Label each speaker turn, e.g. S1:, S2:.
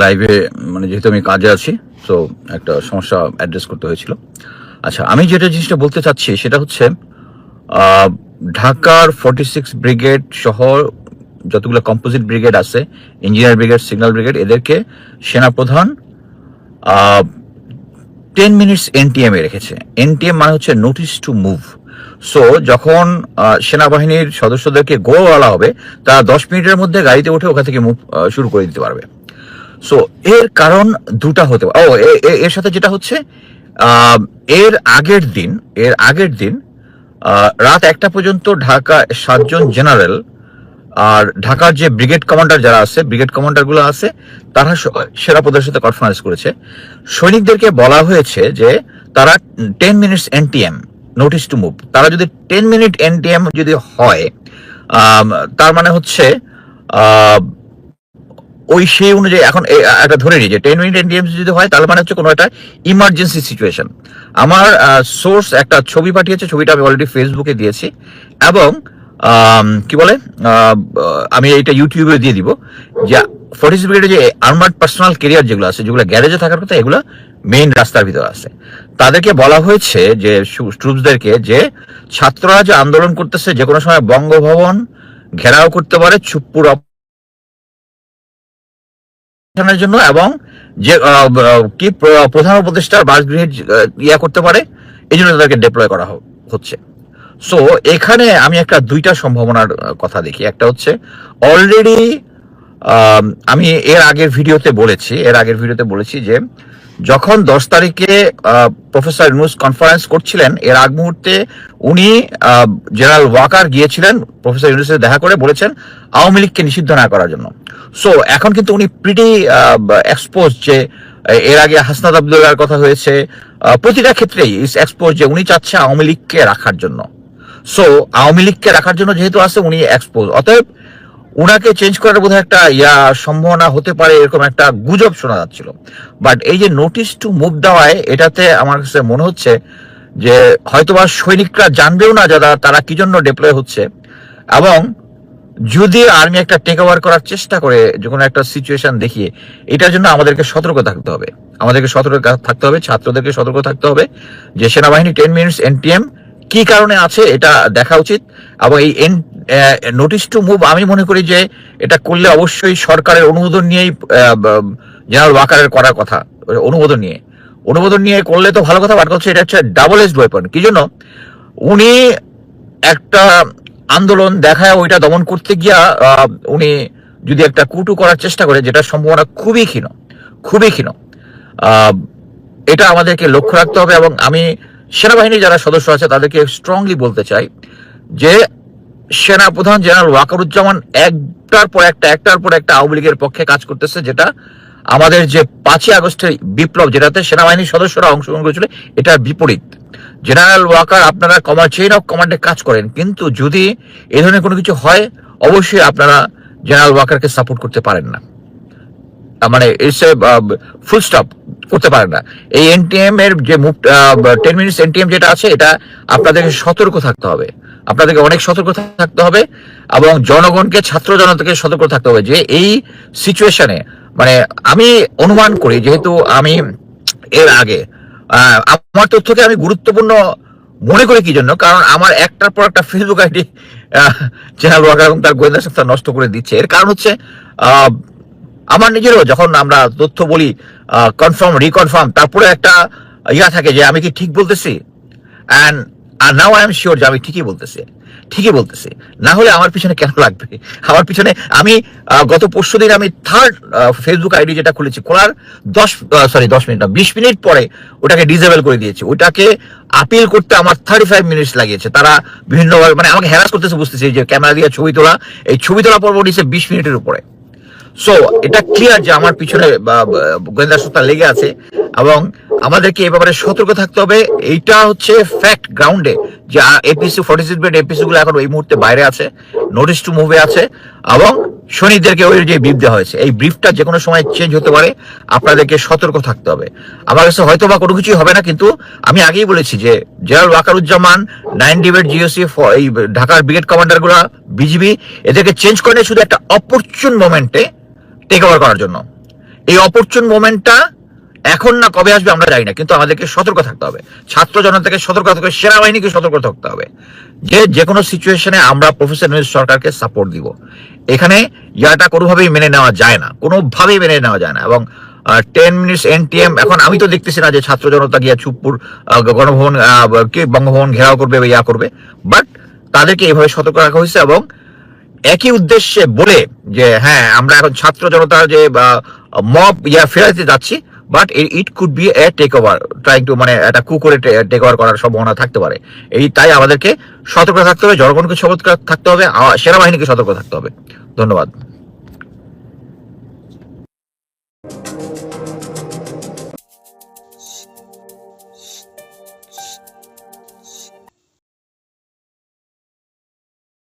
S1: লাইভে মানে যেহেতু আমি কাজে আছি, তো একটা সমস্যা অ্যাড্রেস করতে হয়েছিল। আচ্ছা আমি যেটা জিনিসটা বলতে চাচ্ছি, সেটা হচ্ছে ঢাকার ফর্টি সিক্স ব্রিগেড সহ যতগুলো কম্পোজিট ব্রিগেড আছে ইঞ্জিনিয়ার ব্রিগেড সিগন্যাল ব্রিগেড এদেরকে সেনাপ্রধান টেন মিনিটস এনটিএম এ রেখেছে। এনটিএম মানে হচ্ছে নোটিস টু মুভ সো যখন সেনাবাহিনীর সদস্যদেরকে গো হবে, তারা দশ মিনিটের মধ্যে গাড়িতে উঠে ওখান থেকে মুভ শুরু করে দিতে পারবে। সো এর কারণ দুটা হতে পারে। ও এ- এর সাথে যেটা হচ্ছে এর আগের দিন, এর আগের দিন রাত একটা পর্যন্ত ঢাকা সাতজন জেনারেল আর ঢাকার যে ব্রিগেড কমান্ডার যারা আছে, ব্রিগেড কমান্ডারগুলো আছে, তারা সেনাপদের সাথে কনফারেন্স করেছে। সৈনিকদেরকে বলা হয়েছে যে, তারা ten minutes NTM notice to move তারা যদি টেন মিনিট এনটিএম যদি হয় তার মানে হচ্ছে ওই সেই অনুযায়ী, এখন একটা ধরে নিই যে টেন মিনিট এনটিএম যদি হয়, তাহলে মানে হচ্ছে কোনো একটা ইমার্জেন্সি সিচুয়েশন আমার সোর্স একটা ছবি পাঠিয়েছে, ছবিটা আমি অলরেডি ফেসবুকে দিয়েছি, এবং কি বলে আমি এটা ইউটিউবে দিয়ে দিব, যে ফোর্টিস ব্রিগেডে যে আর্মার্ড পার্সোনাল কেরিয়ার যেগুলো আছে, যেগুলো গ্যারেজে থাকার কথা, এগুলো মেইন রাস্তার ভিতরে আছে। তাদেরকে বলা হয়েছে যে ট্রুপসদেরকে যে ছাত্ররা যে আন্দোলন করতেছে যে কোনো সময় বঙ্গভবন ঘেরাও করতে পারে, চুপ্পুর অপারেশনের জন্য এবং যে কি প্রধান উপদেষ্টার বাসগৃহ ইয়া করতে পারে এই জন্য তাদেরকে ডিপ্লয় করা হচ্ছে। সো এখানে আমি একটা দুইটা সম্ভাবনার কথা দেখি। একটা হচ্ছে অলরেডি আমি এর আগের ভিডিওতে বলেছি, এর আগের ভিডিওতে বলেছি যে যখন দশ তারিখে প্রফেসর ইউনুস কনফারেন্স করছিলেন, এর আগ মুহূর্তে উনি জেনারেল ওয়াকার গিয়েছিলেন, প্রফেসর ইউনুসের দেখা করে বলেছেন, আওয়ামী লীগকে নিষিদ্ধ না করার জন্য। সো এখন কিন্তু উনি প্রিটি এক্সপোজ যে এর আগে হাসনাত আবদুল্লাহর কথা হয়েছে প্রতিটা ক্ষেত্রেই ইস এক্সপোজ যে উনি চাচ্ছে আওয়ামী লীগকে রাখার জন্য। সো আওয়ামী লীগকে রাখার জন্য যেহেতু আছে, উনি এক্সপোজ অতএব উনাকে চেঞ্জ করার বোধহয় একটা, ইয়া, সম্ভাবনা হতে পারে, এরকম একটা গুজব শোনা যাচ্ছিল। বাট এই যে নোটিশ টু মুভ দেওয়ায়, এটাতে আমার কাছে মনে হচ্ছে যে, হয়তোবা সৈনিকরা জানবেও না যারা, তারা কি জন্য ডিপ্লয় হচ্ছে। এবং যদি আর্মি একটা টেক ওভার করার চেষ্টা করে, যে কোনো একটা সিচুয়েশন দেখিয়ে, এটার জন্য আমাদেরকে সতর্ক থাকতে হবে। আমাদেরকে সতর্ক থাকতে হবে, ছাত্রদেরকে সতর্ক থাকতে হবে যে সেনাবাহিনী টেন মিনিটস এনটিএম কি কারণে আছে, এটা দেখা উচিত। এবং এই নোটিশ টু মুভ আমি মনে করি যে এটা করলে অবশ্যই সরকারের অনুমোদন নিয়েই জেনারেল ওয়াকারের করার কথা, অনুমোদন নিয়ে। অনুমোদন নিয়ে করলে তো ভালো কথা বাট হচ্ছে এটা হচ্ছে ডাবল এজ ওয়েপন কি জন্য? উনি একটা আন্দোলন দেখায়, ওইটা দমন করতে গিয়া উনি যদি একটা কুটু করার চেষ্টা করে যেটা সম্ভাবনা খুবই ক্ষীণ খুবই ক্ষীণ এটা আমাদেরকে লক্ষ্য রাখতে হবে এবং আমি সেনাবাহিনীর যারা সদস্য আছে, তাদেরকে স্ট্রংলি বলতে চাই যে সেনা প্রধান জেনারেল ওয়াকারুজ্জামান একটার পর একটা, একটার পর একটা আওয়ামী লীগের পক্ষে কাজ করতেছে, যেটা আমাদের যে পাঁচই আগস্টের বিপ্লব, যেটাতে সেনাবাহিনীর সদস্যরা অংশগ্রহণ করেছিল, এটার বিপরীত। জেনারেল ওয়াকার, আপনারা কমান্ড চেইন অফ কমান্ডে কাজ করেন, কিন্তু যদি এ ধরনের কোনো কিছু হয়, অবশ্যই আপনারা জেনারেল ওয়াকারকে সাপোর্ট করতে পারেন না। মানে ইটস এ ফুল স্টপ করতে পারে না। এই এনটিএম এর যে টেন মিনিটস এনটিএম যেটা আছে, এটা আপনাদেরকে সতর্ক থাকতে হবে। আপনাদেরকে অনেক সতর্ক থাকতে হবে এবং জনগণকে, ছাত্র জনতাকে সতর্ক থাকতে হবে যে এই সিচুয়েশনে মানে আমি অনুমান করি, যেহেতু আমি এর আগে আমার তথ্যকে আমি গুরুত্বপূর্ণ মনে করি কি জন্য? কারণ আমার একটার পর একটা ফেসবুক আইডি জেনারেল ওয়াকার এবং তার গোয়েন্দা সংস্থা নষ্ট করে দিচ্ছে। এর কারণ হচ্ছে আমার নিজেরও যখন আমরা তথ্য বলি কনফার্ম রিকনফার্ম তারপরে একটা ইয়া থাকে যে আমি কি ঠিক বলতেছি? অ্যান্ড আর নাও আই এম শিওর যে আমি ঠিকই বলতেছি ঠিকই বলতেছি। না হলে আমার পিছনে কেন লাগবে? আমার পিছনে আমি গত পরশু দিন আমি থার্ড ফেসবুক আইডি যেটা খুলেছি, খোলার দশ সরি দশ মিনিট না, বিশ মিনিট পরে ওটাকে ডিজেবল করে দিয়েছি। ওটাকে আপিল করতে আমার থার্টি ফাইভ মিনিটস লাগিয়েছে। তারা বিভিন্নভাবে মানে আমাকে হ্যারাস করতেছে, বুঝতেছি যে ক্যামেরা দিয়ে ছবি তোলা, এই ছবি তোলা পর্ব নিচ্ছে বিশ মিনিটের উপরে। সো এটা ক্লিয়ার যে আমার পিছনে গোয়েন্দা সত্তা লেগে আছে এবং আমাদেরকে এ ব্যাপারে সতর্ক থাকতে হবে। এইটা হচ্ছে ফ্যাক্ট গ্রাউন্ডে যে APC forty six bed APC গুলো এখন এই মুহূর্তে বাইরে আছে নোটিস টু মুভে আছে এবং শনিদেরকে ওই যে ব্রিফ দেওয়া হয়েছে। এই ব্রিফটা যে কোনো সময় চেঞ্জ হতে পারে, আপনাদেরকে সতর্ক থাকতে হবে। আমার কাছে হয়তো বা কোনো কিছুই হবে না, কিন্তু আমি আগেই বলেছি যে, general Wakeruzzaman nine debate GOC এই ঢাকার ব্রিগেড কমান্ডারগুলা বিজিবি এদেরকে চেঞ্জ করে শুধু একটা অপরচুন মোমেন্টে টেক ওভার করার জন্য। এই অপরচুন মোমেন্টটা এখন না কবে আসবে আমরা জানি না, কিন্তু আমাদেরকে সতর্ক থাকতে হবে। ছাত্র জনতাকে সতর্ক থাকতে হবে, সেনাবাহিনীকে সতর্ক থাকতে হবে। যে যে কোনো সিচুয়েশনে আমরা প্রফেসর সরকারকে সাপোর্ট দিব। এখানে ইয়াটা কোনোভাবেই মেনে নেওয়া যায় না, কোনোভাবেই মেনে নেওয়া যায় না। এবং টেন মিনিটস এনটিএম এখন আমি তো দেখতেছি না যে ছাত্র জনতা গিয়া চুপপুর গণভবন কি বঙ্গভবন ঘেরাও করবে বা ইয়া করবে। বাট তাদেরকে এইভাবে সতর্ক রাখা হয়েছে এবং একই উদ্দেশ্যে বলে যে হ্যাঁ আমরা এখন ছাত্র জনতার যে মব ইয়া ফেরাতে যাচ্ছি but it could be a takeover trying to মানে একটা কু করে টেক ওভার করার সম্ভাবনা থাকতে পারে। এই, তাই আমাদেরকে সতর্ক থাকতে হবে, জনগণকে সতর্ক থাকতে হবে সেনাবাহিনীকে সতর্ক থাকতে হবে। ধন্যবাদ।